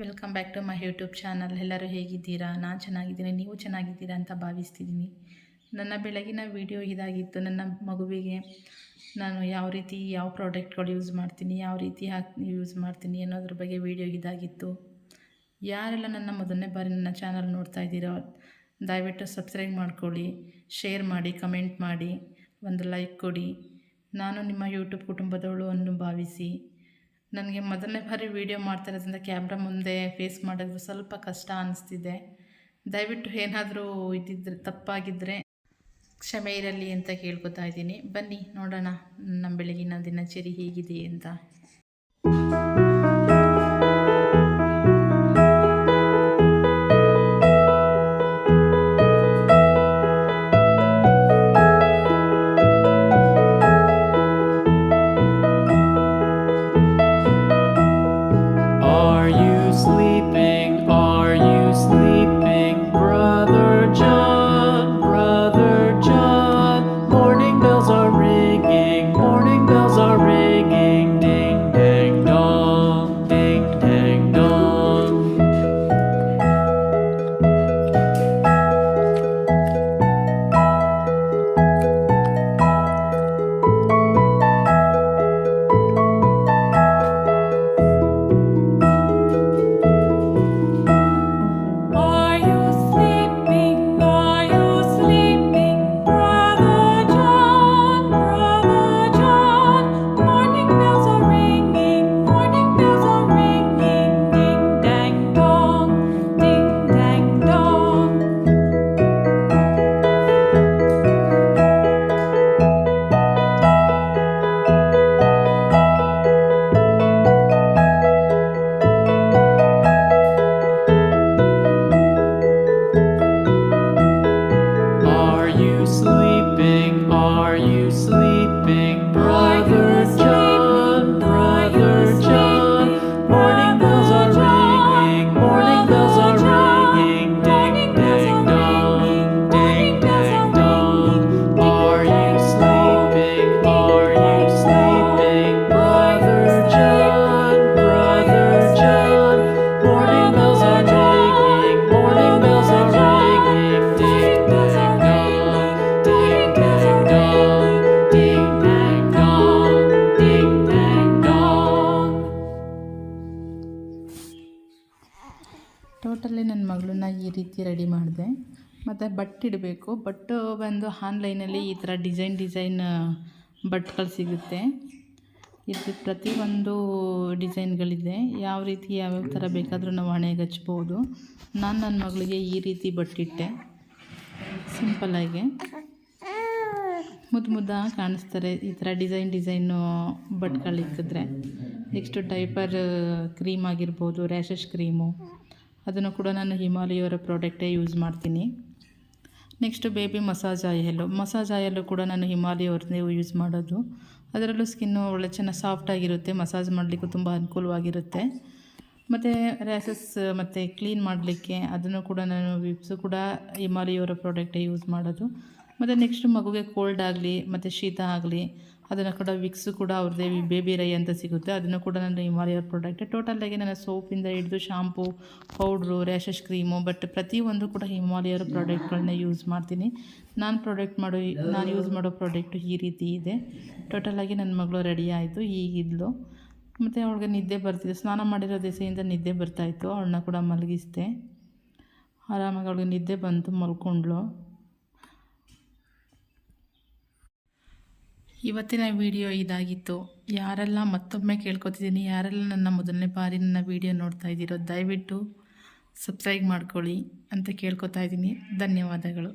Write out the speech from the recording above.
Welcome back to my YouTube channel ಎಲ್ಲರೂ ಹೇಗಿದ್ದೀರಾ? ನಾನು ಚೆನ್ನಾಗಿದ್ದೀನಿ. ನೀವು ಚೆನ್ನಾಗಿದ್ದೀರಾ ಅಂತ ಭಾವಿಸ್ತಿದ್ದೀನಿ. ನನ್ನ ಬೆಳಗಿನ ವಿಡಿಯೋ ಇದಾಗಿತ್ತು. ನನ್ನ ಮಗುವಿಗೆ ನಾನು ಯಾವ ರೀತಿ, ಯಾವ ಪ್ರಾಡಕ್ಟ್ಗಳು ಯೂಸ್ ಮಾಡ್ತೀನಿ, ಯಾವ ರೀತಿ ಹಾಕಿ ಯೂಸ್ ಮಾಡ್ತೀನಿ ಅನ್ನೋದ್ರ ಬಗ್ಗೆ ವಿಡಿಯೋ ಇದಾಗಿತ್ತು. ಯಾರೆಲ್ಲ ನನ್ನ ಮೊದಲನೇ ಬಾರಿ ನನ್ನ ಚಾನಲ್ ನೋಡ್ತಾ ಇದ್ದೀರೋ, ದಯವಿಟ್ಟು ಸಬ್ಸ್ಕ್ರೈಬ್ ಮಾಡ್ಕೊಳ್ಳಿ ಶೇರ್ ಮಾಡಿ ಕಮೆಂಟ್ ಮಾಡಿ, ಒಂದು ಲೈಕ್ ಕೊಡಿ. ನಾನು ನಿಮ್ಮ ಯೂಟ್ಯೂಬ್ ಕುಟುಂಬದವಳು ಅನ್ನು ಭಾವಿಸಿ ನನಗೆ ಮೊದಲನೇ ಬಾರಿ ವೀಡಿಯೋ ಮಾಡ್ತಾ ಇರೋದ್ರಿಂದ ಕ್ಯಾಮ್ರಾ ಮುಂದೆ ಫೇಸ್ ಮಾಡೋದು ಸ್ವಲ್ಪ ಕಷ್ಟ ಅನಿಸ್ತಿದೆ. ದಯವಿಟ್ಟು ಏನಾದರೂ ಇದ್ದಿದ್ರೆ ತಪ್ಪಾಗಿದ್ದರೆ ಕ್ಷಮೆ ಇರಲಿ ಅಂತ ಕೇಳ್ಕೊತಾ ಇದ್ದೀನಿ. ಬನ್ನಿ, ನೋಡೋಣ, ನಮ್ಮ ಬೆಳಗಿನ ದಿನಚರಿ ಹೇಗಿದೆ ಅಂತ. ಟೋಟಲಿ ನನ್ನ ಮಗಳನ್ನ ಈ ರೀತಿ ರೆಡಿ ಮಾಡಿದೆ. ಮತ್ತು ಬಟ್ ಬಟ್ಟು ಬಂದು ಆನ್ಲೈನಲ್ಲಿ ಈ ಥರ ಡಿಸೈನ್ ಡಿಸೈನ್ ಬಟ್ಗಳು ಸಿಗುತ್ತೆ. ಇದು ಪ್ರತಿಯೊಂದು ಡಿಸೈನ್ಗಳಿದೆ. ಯಾವ ರೀತಿ ಯಾವ್ಯಾವ ಥರ ಬೇಕಾದರೂ ನಾವು ಹಣೆಗೆ ಹಚ್ಬೋದು. ನಾನು ನನ್ನ ಮಗಳಿಗೆ ಈ ರೀತಿ ಬಟ್ಟಿಟ್ಟೆ. ಸಿಂಪಲ್ಲಾಗಿ ಮುದ್ದು ಮುದ್ದಾಗಿ ಕಾಣಿಸ್ತಾರೆ ಈ ಥರ ಡಿಸೈನ್ ಡಿಸೈನು ಬಟ್ಗಳು ಇಕ್ಕಿದ್ರೆ ನೆಕ್ಸ್ಟು ಡೈಪರ್ ಕ್ರೀಮ್ ಆಗಿರ್ಬೋದು ರ್ಯಾಷಸ್ ಕ್ರೀಮು. ಅದನ್ನು ಕೂಡ ನಾನು ಹಿಮಾಲಯವರ ಪ್ರಾಡಕ್ಟೇ ಯೂಸ್ ಮಾಡ್ತೀನಿ. Next baby massage oil massage oil ಕೂಡ ನಾನು ಹಿಮಾಲಯವ್ರದ್ದೇ ಯೂಸ್ ಮಾಡೋದು. ಅದರಲ್ಲೂ ಸ್ಕಿನ್ನು ಒಳ್ಳೆ ಚೆನ್ನಾಗಿ ಸಾಫ್ಟಾಗಿರುತ್ತೆ ಮಸಾಜ್ ಮಾಡಲಿಕ್ಕೂ ತುಂಬ ಅನುಕೂಲವಾಗಿರುತ್ತೆ. ಮತ್ತು ರ್ಯಾಸಸ್ ಮತ್ತು ಕ್ಲೀನ್ ಮಾಡಲಿಕ್ಕೆ ಅದನ್ನು ಕೂಡ ನಾನು ವಿಪ್ಸು ಕೂಡ ಹಿಮಾಲಯವರ ಪ್ರಾಡಕ್ಟೇ ಯೂಸ್ ಮಾಡೋದು. ಮತ್ತು ನೆಕ್ಸ್ಟ್ ಮಗುಗೆ ಕೋಲ್ಡ್ ಆಗಲಿ, ಮತ್ತು ಶೀತ ಆಗಲಿ ಅದನ್ನು ಕೂಡ ವಿಕ್ಸು ಕೂಡ ಅವ್ರದ್ದೇ ಬೇಬಿ ರೈ ಅಂತ ಸಿಗುತ್ತೆ. ಅದನ್ನು ಕೂಡ ನಾನು ಹಿಮಾಲಯ ಪ್ರಾಡಕ್ಟ್ ಟೋಟಲಾಗಿ ನನ್ನ ಸೋಪಿಂದ ಹಿಡಿದು shampoo powder rashes cream but ಪ್ರತಿಯೊಂದು ಕೂಡ ಹಿಮಾಲಯರ ಪ್ರಾಡಕ್ಟ್ಗಳನ್ನ ಯೂಸ್ ಮಾಡ್ತೀನಿ. ನಾನು ಪ್ರಾಡಕ್ಟ್ ಮಾಡೋ, ನಾನು ಯೂಸ್ ಮಾಡೋ ಪ್ರಾಡಕ್ಟು ಈ ರೀತಿ ಇದೆ. ಟೋಟಲಾಗಿ ನನ್ನ ಮಗಳು ರೆಡಿ ಆಯಿತು ಈಗಿದ್ಲು ಮತ್ತು ಅವಳಿಗೆ ನಿದ್ದೆ ಬರ್ತಿದೆ. ಸ್ನಾನ ಮಾಡಿರೋ ದಿಸೆಯಿಂದ ನಿದ್ದೆ ಬರ್ತಾಯಿತ್ತು ಅವಳನ್ನ ಕೂಡ ಮಲಗಿಸ್ದೆ. ಆರಾಮಾಗಿ ಅವಳಿಗೆ ನಿದ್ದೆ ಬಂತು, ಮಲ್ಕೊಂಡ್ಳು. ಇವತ್ತಿನ ವಿಡಿಯೋ ಇದಾಗಿತ್ತು. ಯಾರೆಲ್ಲ ಮತ್ತೊಮ್ಮೆ ಕೇಳ್ಕೊತಿದ್ದೀನಿ, ಯಾರೆಲ್ಲ ನನ್ನ ಮೊದಲನೇ ಬಾರಿ ನನ್ನ ವಿಡಿಯೋ ನೋಡ್ತಾ ಇದ್ದೀರೋ ದಯವಿಟ್ಟು ಸಬ್ಸ್ಕ್ರೈಬ್ ಮಾಡ್ಕೊಳ್ಳಿ ಅಂತ ಕೇಳ್ಕೊತಾ ಇದ್ದೀನಿ. ಧನ್ಯವಾದಗಳು.